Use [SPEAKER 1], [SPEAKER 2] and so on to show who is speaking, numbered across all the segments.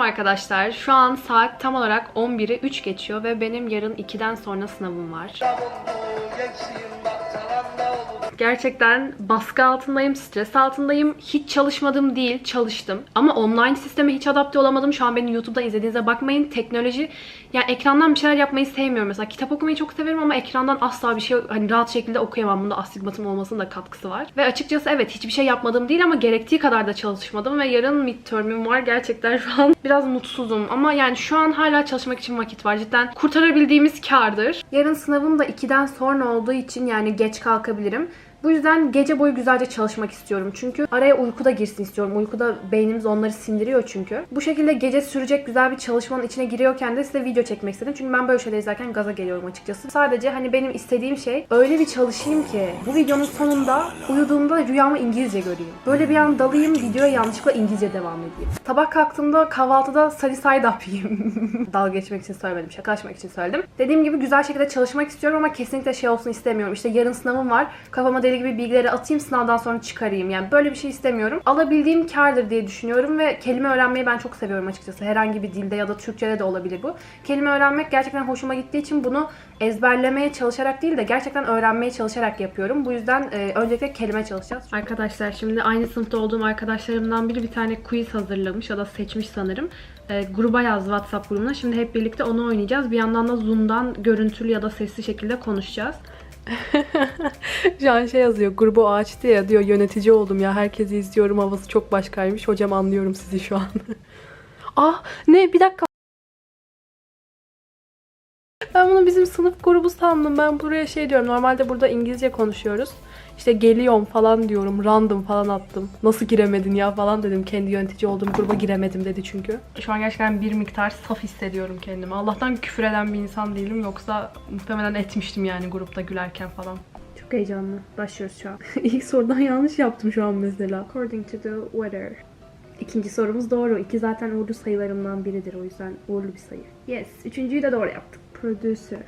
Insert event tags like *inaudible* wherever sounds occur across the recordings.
[SPEAKER 1] Selam arkadaşlar. Şu an saat tam olarak 11'i 3 geçiyor ve benim yarın 2'den sonra sınavım var. Gerçekten baskı altındayım, stres altındayım. Hiç çalışmadım değil, çalıştım. Ama online sisteme hiç adapte olamadım. Şu an beni YouTube'dan izlediğinize bakmayın. Teknoloji, yani ekrandan bir şeyler yapmayı sevmiyorum. Mesela kitap okumayı çok severim ama ekrandan asla bir şey hani rahat şekilde okuyamam. Bunda astigmatım olmasının da katkısı var. Ve açıkçası evet hiçbir şey yapmadım değil ama gerektiği kadar da çalışmadım. Ve yarın midterm'üm var. Gerçekten şu an *laughs* biraz mutsuzum. Ama yani şu an hala çalışmak için vakit var. Cidden kurtarabildiğimiz kardır. Yarın sınavım da 2'den sonra olduğu için yani geç kalkabilirim. Bu yüzden gece boyu güzelce çalışmak istiyorum. Çünkü araya uyku da girsin istiyorum. Uykuda beynimiz onları sindiriyor çünkü. Bu şekilde gece sürecek güzel bir çalışmanın içine giriyorken de size video çekmek istedim. Çünkü ben böyle şeyler izlerken gaza geliyorum açıkçası. Sadece hani benim istediğim şey öyle bir çalışayım ki bu videonun sonunda uyuduğumda rüyamı İngilizce göreyim. Böyle bir an dalayım videoya yanlışlıkla İngilizce devam edeyim. Sabah kalktığımda kahvaltıda sarı up yiyeyim. *laughs* Dalga geçmek için söylemedim. Şakalaşmak için söyledim. Dediğim gibi güzel şekilde çalışmak istiyorum ama kesinlikle şey olsun istemiyorum. İşte yarın sınavım var. Kafama deli gibi bilgileri atayım sınavdan sonra çıkarayım. Yani böyle bir şey istemiyorum. Alabildiğim kardır diye düşünüyorum ve kelime öğrenmeyi ben çok seviyorum açıkçası. Herhangi bir dilde ya da Türkçede de olabilir bu. Kelime öğrenmek gerçekten hoşuma gittiği için bunu ezberlemeye çalışarak değil de gerçekten öğrenmeye çalışarak yapıyorum. Bu yüzden e, öncelikle kelime çalışacağız. Arkadaşlar şimdi aynı sınıfta olduğum arkadaşlarımdan biri bir tane quiz hazırlamış ya da seçmiş sanırım. E, gruba yaz WhatsApp grubuna. Şimdi hep birlikte onu oynayacağız. Bir yandan da Zoom'dan görüntülü ya da sesli şekilde konuşacağız.
[SPEAKER 2] Şu an şey yazıyor grubu açtı ya diyor yönetici oldum ya herkesi izliyorum havası çok başkaymış hocam anlıyorum sizi şu an. *laughs* ah ne bir dakika. Ben bunu bizim sınıf grubu sandım. Ben buraya şey diyorum. Normalde burada İngilizce konuşuyoruz. İşte geliyorum falan diyorum. Random falan attım. Nasıl giremedin ya falan dedim. Kendi yönetici olduğum gruba giremedim dedi çünkü. Şu an gerçekten bir miktar saf hissediyorum kendimi. Allah'tan küfür eden bir insan değilim. Yoksa muhtemelen etmiştim yani grupta gülerken falan.
[SPEAKER 1] Çok heyecanlı. Başlıyoruz şu an. *laughs*
[SPEAKER 2] İlk sorudan yanlış yaptım şu an mesela.
[SPEAKER 1] According to the weather. İkinci sorumuz doğru. İki zaten uğurlu sayılarımdan biridir. O yüzden uğurlu bir sayı. Yes. Üçüncüyü de doğru yaptık. Producer.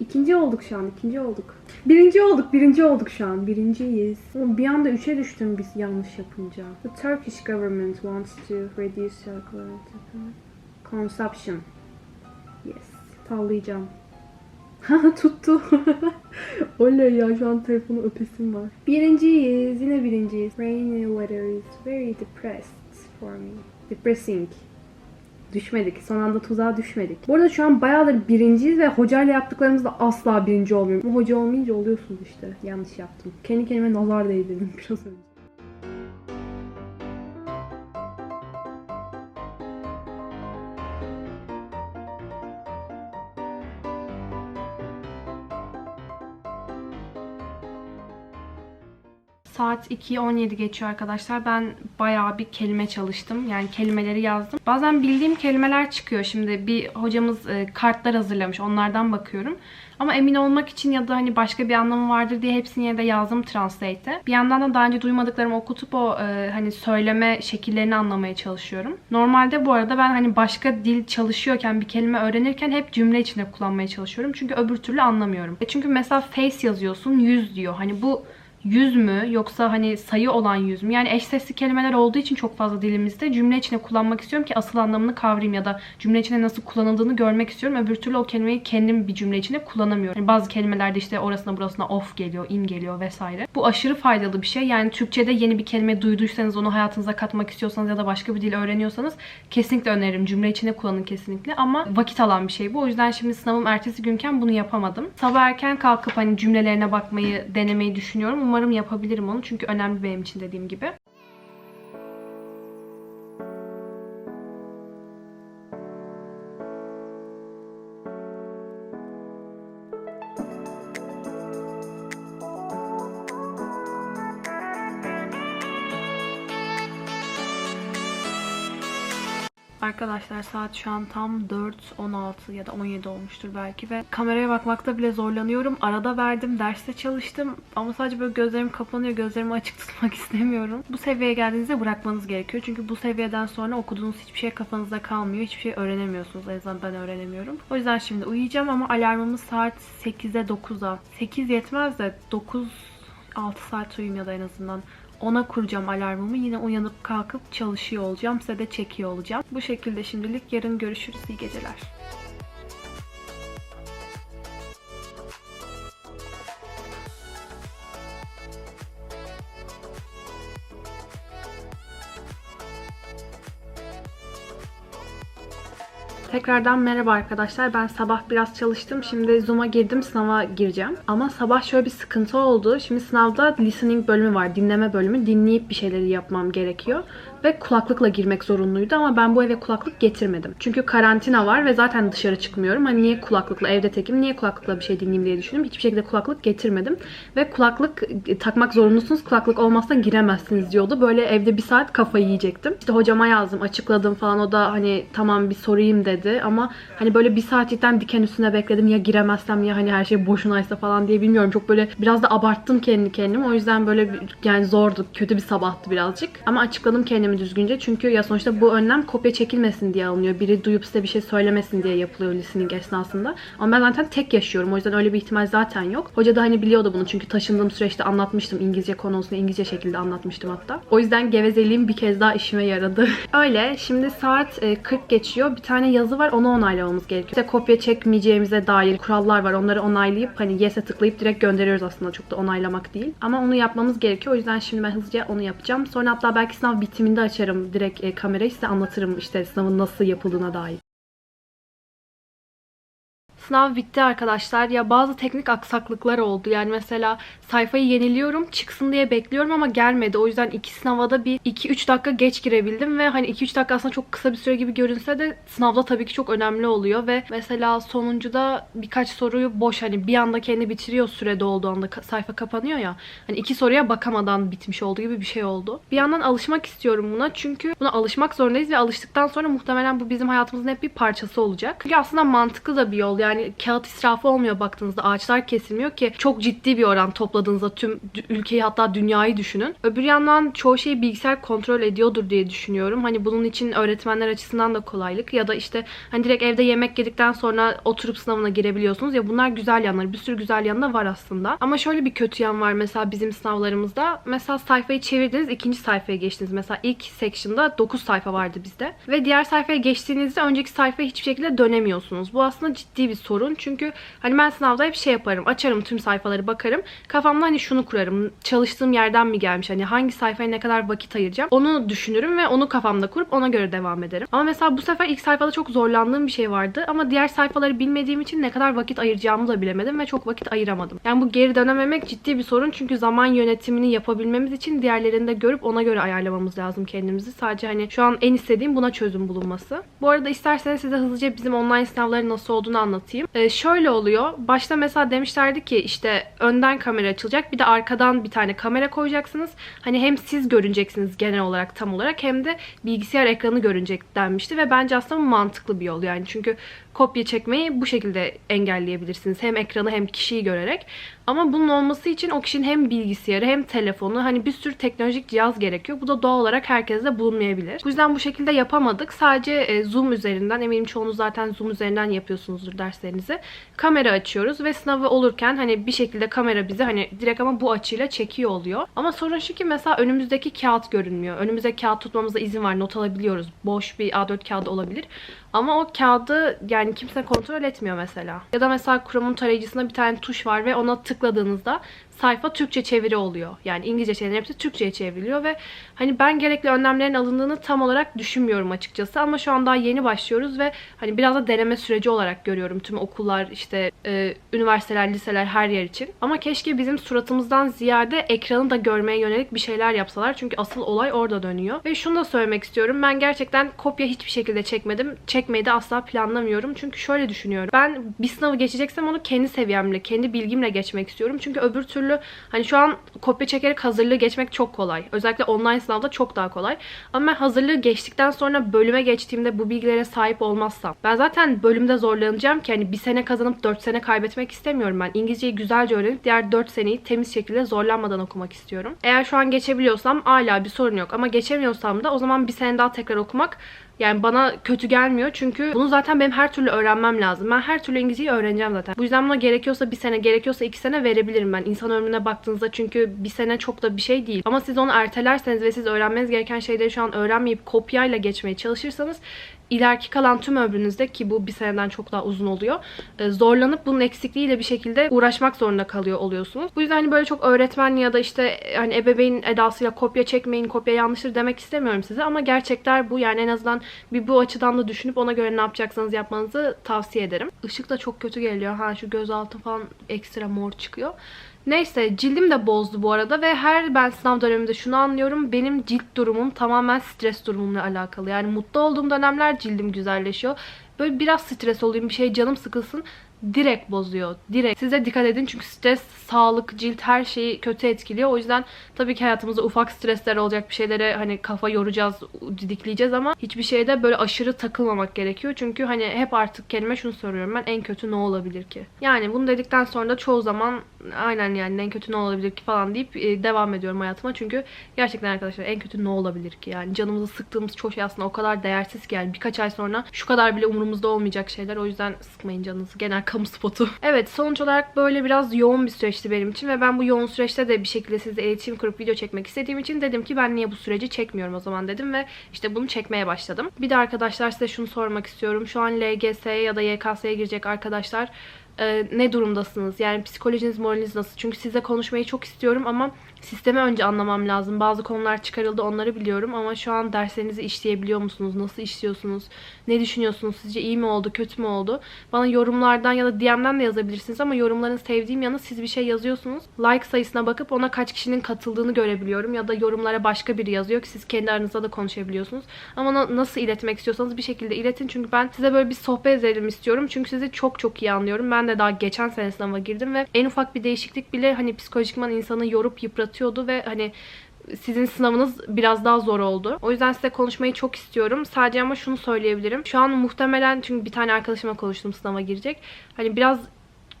[SPEAKER 1] İkinci olduk şu an. ikinci olduk. Birinci olduk. Birinci olduk şu an. Birinciyiz. Ama Bir anda üçe düştüm biz yanlış yapınca. The Turkish government wants to reduce chocolate consumption. Yes. Sallayacağım. *laughs* Tuttu. *laughs* Oley ya şu an telefonu öpesim var. Birinciyiz. Yine birinciyiz. Rainy weather is very depressed for me. Depressing. Düşmedik. Son anda tuzağa düşmedik. Bu arada şu an bayağıdır birinciyiz ve hocayla yaptıklarımızda asla birinci olmuyorum. Ama hoca olmayınca oluyorsunuz işte. Yanlış yaptım. Kendi kendime nazar değdirdim *laughs* biraz önce. Saat 2.17 geçiyor arkadaşlar. Ben bayağı bir kelime çalıştım. Yani kelimeleri yazdım. Bazen bildiğim kelimeler çıkıyor. Şimdi bir hocamız e, kartlar hazırlamış. Onlardan bakıyorum. Ama emin olmak için ya da hani başka bir anlamı vardır diye hepsini yine de yazdım Translate'e. Bir yandan da daha önce duymadıklarımı okutup o e, hani söyleme şekillerini anlamaya çalışıyorum. Normalde bu arada ben hani başka dil çalışıyorken bir kelime öğrenirken hep cümle içinde kullanmaya çalışıyorum. Çünkü öbür türlü anlamıyorum. E çünkü mesela face yazıyorsun 100 diyor. Hani bu yüz mü yoksa hani sayı olan yüz mü? Yani eş sesli kelimeler olduğu için çok fazla dilimizde cümle içinde kullanmak istiyorum ki asıl anlamını kavrayayım ya da cümle içinde nasıl kullanıldığını görmek istiyorum. Öbür türlü o kelimeyi kendim bir cümle içinde kullanamıyorum. Yani bazı kelimelerde işte orasına burasına off geliyor, in geliyor vesaire. Bu aşırı faydalı bir şey. Yani Türkçe'de yeni bir kelime duyduysanız onu hayatınıza katmak istiyorsanız ya da başka bir dil öğreniyorsanız kesinlikle öneririm. Cümle içinde kullanın kesinlikle ama vakit alan bir şey bu. O yüzden şimdi sınavım ertesi günken bunu yapamadım. Sabah erken kalkıp hani cümlelerine bakmayı denemeyi düşünüyorum. Umarım yapabilirim onu çünkü önemli benim için dediğim gibi. Arkadaşlar saat şu an tam 4.16 ya da 17 olmuştur belki ve kameraya bakmakta bile zorlanıyorum. Arada verdim, derste çalıştım ama sadece böyle gözlerim kapanıyor, gözlerimi açık *laughs* tutmak istemiyorum. Bu seviyeye geldiğinizde bırakmanız gerekiyor. Çünkü bu seviyeden sonra okuduğunuz hiçbir şey kafanızda kalmıyor. Hiçbir şey öğrenemiyorsunuz. En azından ben öğrenemiyorum. O yüzden şimdi uyuyacağım ama alarmımız saat 8'e 9'a. 8 yetmez de 9 6 saat uyuyayım ya da en azından Ona kuracağım alarmımı. Yine uyanıp kalkıp çalışıyor olacağım. Size de çekiyor olacağım. Bu şekilde şimdilik. Yarın görüşürüz. İyi geceler. Tekrardan merhaba arkadaşlar. Ben sabah biraz çalıştım. Şimdi Zoom'a girdim. Sınava gireceğim. Ama sabah şöyle bir sıkıntı oldu. Şimdi sınavda listening bölümü var. Dinleme bölümü. Dinleyip bir şeyleri yapmam gerekiyor. Ve kulaklıkla girmek zorunluydu ama ben bu eve kulaklık getirmedim. Çünkü karantina var ve zaten dışarı çıkmıyorum. Hani niye kulaklıkla evde tekim, niye kulaklıkla bir şey dinleyeyim diye düşündüm. Hiçbir şekilde kulaklık getirmedim. Ve kulaklık e, takmak zorunlusunuz. Kulaklık olmazsa giremezsiniz diyordu. Böyle evde bir saat kafayı yiyecektim. İşte hocama yazdım, açıkladım falan. O da hani tamam bir sorayım dedi. Ama hani böyle bir saat cidden diken üstüne bekledim. Ya giremezsem ya hani her şey boşunaysa falan diye bilmiyorum. Çok böyle biraz da abarttım kendi kendimi. O yüzden böyle yani zordu. Kötü bir sabahtı birazcık. Ama açıkladım kendimi düzgünce. Çünkü ya sonuçta bu önlem kopya çekilmesin diye alınıyor. Biri duyup size bir şey söylemesin diye yapılıyor listening esnasında. Ama ben zaten tek yaşıyorum. O yüzden öyle bir ihtimal zaten yok. Hoca da hani biliyordu bunu. Çünkü taşındığım süreçte anlatmıştım. İngilizce konusunu İngilizce şekilde anlatmıştım hatta. O yüzden gevezeliğim bir kez daha işime yaradı. *laughs* öyle. Şimdi saat e, 40 geçiyor. Bir tane yazı var. Onu onaylamamız gerekiyor. İşte kopya çekmeyeceğimize dair kurallar var. Onları onaylayıp hani yes'e tıklayıp direkt gönderiyoruz aslında. Çok da onaylamak değil. Ama onu yapmamız gerekiyor. O yüzden şimdi ben hızlıca onu yapacağım. Sonra hatta belki sınav bitiminde açarım direkt e, kamerayı size anlatırım işte sınavın nasıl yapıldığına dair. Sınav bitti arkadaşlar. Ya bazı teknik aksaklıklar oldu. Yani mesela sayfayı yeniliyorum çıksın diye bekliyorum ama gelmedi. O yüzden iki sınava da bir 2-3 dakika geç girebildim ve hani 2-3 dakika aslında çok kısa bir süre gibi görünse de sınavda tabii ki çok önemli oluyor ve mesela sonuncuda birkaç soruyu boş hani bir anda kendi bitiriyor sürede olduğu anda sayfa kapanıyor ya. Hani iki soruya bakamadan bitmiş olduğu gibi bir şey oldu. Bir yandan alışmak istiyorum buna çünkü buna alışmak zorundayız ve alıştıktan sonra muhtemelen bu bizim hayatımızın hep bir parçası olacak. Çünkü aslında mantıklı da bir yol. Yani kağıt israfı olmuyor baktığınızda. Ağaçlar kesilmiyor ki çok ciddi bir oran topladığınızda tüm ülkeyi hatta dünyayı düşünün. Öbür yandan çoğu şeyi bilgisayar kontrol ediyordur diye düşünüyorum. Hani bunun için öğretmenler açısından da kolaylık ya da işte hani direkt evde yemek yedikten sonra oturup sınavına girebiliyorsunuz ya bunlar güzel yanları. Bir sürü güzel yanı da var aslında. Ama şöyle bir kötü yan var mesela bizim sınavlarımızda. Mesela sayfayı çevirdiniz ikinci sayfaya geçtiniz. Mesela ilk section'da 9 sayfa vardı bizde. Ve diğer sayfaya geçtiğinizde önceki sayfaya hiçbir şekilde dönemiyorsunuz. Bu aslında ciddi bir sorun. Çünkü hani ben sınavda hep şey yaparım. Açarım tüm sayfaları bakarım. Kafamda hani şunu kurarım. Çalıştığım yerden mi gelmiş? Hani hangi sayfaya ne kadar vakit ayıracağım? Onu düşünürüm ve onu kafamda kurup ona göre devam ederim. Ama mesela bu sefer ilk sayfada çok zorlandığım bir şey vardı. Ama diğer sayfaları bilmediğim için ne kadar vakit ayıracağımı da bilemedim ve çok vakit ayıramadım. Yani bu geri dönememek ciddi bir sorun. Çünkü zaman yönetimini yapabilmemiz için diğerlerini de görüp ona göre ayarlamamız lazım kendimizi. Sadece hani şu an en istediğim buna çözüm bulunması. Bu arada isterseniz size hızlıca bizim online sınavların nasıl olduğunu anlatayım. Ee, şöyle oluyor. Başta mesela demişlerdi ki işte önden kamera açılacak. Bir de arkadan bir tane kamera koyacaksınız. Hani hem siz görüneceksiniz genel olarak tam olarak hem de bilgisayar ekranı görünecek denmişti ve bence aslında mantıklı bir yol yani. Çünkü kopya çekmeyi bu şekilde engelleyebilirsiniz. Hem ekranı hem kişiyi görerek. Ama bunun olması için o kişinin hem bilgisayarı hem telefonu hani bir sürü teknolojik cihaz gerekiyor. Bu da doğal olarak herkeste bulunmayabilir. Bu yüzden bu şekilde yapamadık. Sadece e, Zoom üzerinden eminim çoğunuz zaten Zoom üzerinden yapıyorsunuzdur derslerinizi. Kamera açıyoruz ve sınavı olurken hani bir şekilde kamera bizi hani direkt ama bu açıyla çekiyor oluyor. Ama sorun şu ki mesela önümüzdeki kağıt görünmüyor. Önümüzde kağıt tutmamıza izin var. Not alabiliyoruz. Boş bir A4 kağıdı olabilir. Ama o kağıdı yani kimse kontrol etmiyor mesela. Ya da mesela Chrome'un tarayıcısında bir tane tuş var ve ona tıkladığınızda sayfa Türkçe çeviri oluyor. Yani İngilizce şeylerin hepsi Türkçe'ye çevriliyor ve hani ben gerekli önlemlerin alındığını tam olarak düşünmüyorum açıkçası ama şu an daha yeni başlıyoruz ve hani biraz da deneme süreci olarak görüyorum tüm okullar işte e, üniversiteler, liseler her yer için. Ama keşke bizim suratımızdan ziyade ekranı da görmeye yönelik bir şeyler yapsalar çünkü asıl olay orada dönüyor. Ve şunu da söylemek istiyorum. Ben gerçekten kopya hiçbir şekilde çekmedim. Çekmeyi de asla planlamıyorum. Çünkü şöyle düşünüyorum. Ben bir sınavı geçeceksem onu kendi seviyemle, kendi bilgimle geçmek istiyorum. Çünkü öbür türlü hani şu an kopya çekerek hazırlığı geçmek çok kolay. Özellikle online sınavda çok daha kolay. Ama ben hazırlığı geçtikten sonra bölüme geçtiğimde bu bilgilere sahip olmazsam ben zaten bölümde zorlanacağım ki hani bir sene kazanıp 4 sene kaybetmek istemiyorum ben. İngilizceyi güzelce öğrenip diğer 4 seneyi temiz şekilde zorlanmadan okumak istiyorum. Eğer şu an geçebiliyorsam hala bir sorun yok ama geçemiyorsam da o zaman bir sene daha tekrar okumak Yani bana kötü gelmiyor çünkü bunu zaten benim her türlü öğrenmem lazım. Ben her türlü İngilizceyi öğreneceğim zaten. Bu yüzden buna gerekiyorsa bir sene, gerekiyorsa iki sene verebilirim ben. İnsan ömrüne baktığınızda çünkü bir sene çok da bir şey değil. Ama siz onu ertelerseniz ve siz öğrenmeniz gereken şeyleri şu an öğrenmeyip kopyayla geçmeye çalışırsanız ileriki kalan tüm ömrünüzde ki bu bir seneden çok daha uzun oluyor. e, Zorlanıp bunun eksikliğiyle bir şekilde uğraşmak zorunda kalıyor oluyorsunuz. Bu yüzden hani böyle çok öğretmen ya da işte hani ebeveyn edasıyla kopya çekmeyin, kopya yanlıştır demek istemiyorum size ama gerçekler bu. Yani en azından bir bu açıdan da düşünüp ona göre ne yapacaksanız yapmanızı tavsiye ederim. Işık da çok kötü geliyor. Ha şu gözaltı falan ekstra mor çıkıyor. Neyse cildim de bozdu bu arada ve her ben sınav döneminde şunu anlıyorum. Benim cilt durumum tamamen stres durumumla alakalı. Yani mutlu olduğum dönemler cildim güzelleşiyor. Böyle biraz stres olayım bir şey canım sıkılsın direkt bozuyor. Direkt. Size dikkat edin çünkü stres, sağlık, cilt her şeyi kötü etkiliyor. O yüzden tabii ki hayatımızda ufak stresler olacak bir şeylere hani kafa yoracağız, didikleyeceğiz ama hiçbir şeyde böyle aşırı takılmamak gerekiyor. Çünkü hani hep artık kendime şunu soruyorum ben en kötü ne olabilir ki? Yani bunu dedikten sonra da çoğu zaman aynen yani en kötü ne olabilir ki falan deyip e, devam ediyorum hayatıma. Çünkü gerçekten arkadaşlar en kötü ne olabilir ki? Yani canımızı sıktığımız çoğu şey aslında o kadar değersiz ki yani birkaç ay sonra şu kadar bile umurumuzda olmayacak şeyler. O yüzden sıkmayın canınızı. Genel kamu spotu. *laughs* Evet sonuç olarak böyle biraz yoğun bir süreçti benim için ve ben bu yoğun süreçte de bir şekilde sizle iletişim kurup video çekmek istediğim için dedim ki ben niye bu süreci çekmiyorum o zaman dedim ve işte bunu çekmeye başladım. Bir de arkadaşlar size şunu sormak istiyorum. Şu an LGS'ye ya da YKS'ye girecek arkadaşlar e, ne durumdasınız? Yani psikolojiniz, moraliniz nasıl? Çünkü size konuşmayı çok istiyorum ama sistemi önce anlamam lazım. Bazı konular çıkarıldı onları biliyorum ama şu an derslerinizi işleyebiliyor musunuz? Nasıl işliyorsunuz? Ne düşünüyorsunuz? Sizce iyi mi oldu, kötü mü oldu? Bana yorumlardan ya da DM'den de yazabilirsiniz ama yorumların sevdiğim yanı siz bir şey yazıyorsunuz. Like sayısına bakıp ona kaç kişinin katıldığını görebiliyorum ya da yorumlara başka biri yazıyor ki siz kendi aranızda da konuşabiliyorsunuz. Ama na- nasıl iletmek istiyorsanız bir şekilde iletin çünkü ben size böyle bir sohbet edelim istiyorum. Çünkü sizi çok çok iyi anlıyorum. Ben de daha geçen sene sınava girdim ve en ufak bir değişiklik bile hani psikolojikman insanı yorup yıpratıyordu ve hani sizin sınavınız biraz daha zor oldu. O yüzden size konuşmayı çok istiyorum. Sadece ama şunu söyleyebilirim. Şu an muhtemelen çünkü bir tane arkadaşıma konuştum sınava girecek. Hani biraz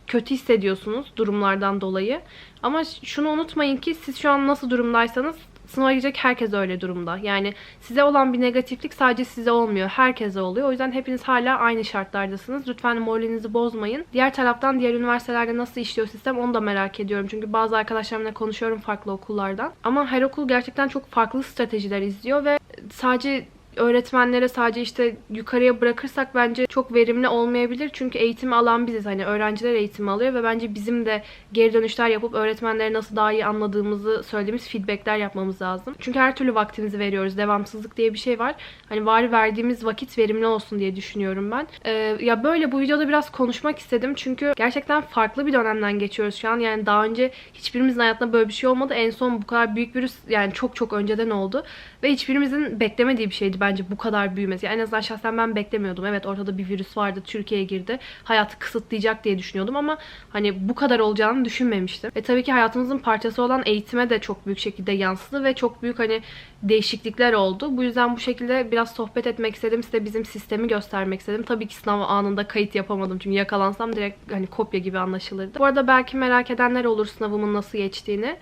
[SPEAKER 1] kötü hissediyorsunuz durumlardan dolayı. Ama şunu unutmayın ki siz şu an nasıl durumdaysanız sınava girecek herkes öyle durumda. Yani size olan bir negatiflik sadece size olmuyor. Herkese oluyor. O yüzden hepiniz hala aynı şartlardasınız. Lütfen moralinizi bozmayın. Diğer taraftan diğer üniversitelerde nasıl işliyor sistem onu da merak ediyorum. Çünkü bazı arkadaşlarımla konuşuyorum farklı okullardan. Ama her okul gerçekten çok farklı stratejiler izliyor ve sadece öğretmenlere sadece işte yukarıya bırakırsak bence çok verimli olmayabilir. Çünkü eğitimi alan biziz. Hani öğrenciler eğitimi alıyor ve bence bizim de geri dönüşler yapıp öğretmenlere nasıl daha iyi anladığımızı söylediğimiz feedbackler yapmamız lazım. Çünkü her türlü vaktimizi veriyoruz. Devamsızlık diye bir şey var. Hani bari verdiğimiz vakit verimli olsun diye düşünüyorum ben. Ee, ya böyle bu videoda biraz konuşmak istedim. Çünkü gerçekten farklı bir dönemden geçiyoruz şu an. Yani daha önce hiçbirimizin hayatında böyle bir şey olmadı. En son bu kadar büyük virüs yani çok çok önceden oldu. Ve hiçbirimizin beklemediği bir şeydi bence bu kadar büyümesi. Yani en azından şahsen ben beklemiyordum. Evet ortada bir virüs vardı. Türkiye'ye girdi. Hayatı kısıtlayacak diye düşünüyordum ama hani bu kadar olacağını düşünmemiştim. Ve tabii ki hayatımızın parçası olan eğitime de çok büyük şekilde yansıdı ve çok büyük hani değişiklikler oldu. Bu yüzden bu şekilde biraz sohbet etmek istedim. Size bizim sistemi göstermek istedim. Tabii ki sınav anında kayıt yapamadım. Çünkü yakalansam direkt hani kopya gibi anlaşılırdı. Bu arada belki merak edenler olur sınavımın nasıl geçtiğini.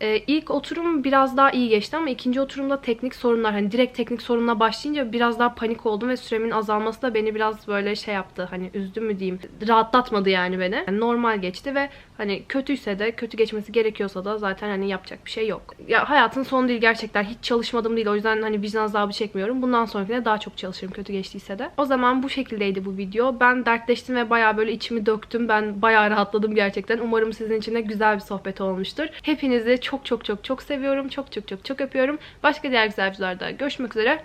[SPEAKER 1] Ee, ilk oturum biraz daha iyi geçti ama ikinci oturumda teknik sorunlar hani direkt teknik sorunla başlayınca biraz daha panik oldum ve süremin azalması da beni biraz böyle şey yaptı hani üzdü mü diyeyim rahatlatmadı yani beni. Yani normal geçti ve hani kötüyse de kötü geçmesi gerekiyorsa da zaten hani yapacak bir şey yok. Ya hayatın sonu değil gerçekten hiç çalışmadım değil o yüzden hani vicdan azabı çekmiyorum. Bundan sonrakine daha çok çalışırım kötü geçtiyse de. O zaman bu şekildeydi bu video. Ben dertleştim ve bayağı böyle içimi döktüm. Ben bayağı rahatladım gerçekten. Umarım sizin için de güzel bir sohbet olmuştur. Hepinizi çok çok çok çok seviyorum. Çok çok çok çok öpüyorum. Başka diğer güzel videolarda görüşmek üzere.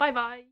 [SPEAKER 1] Bay bay.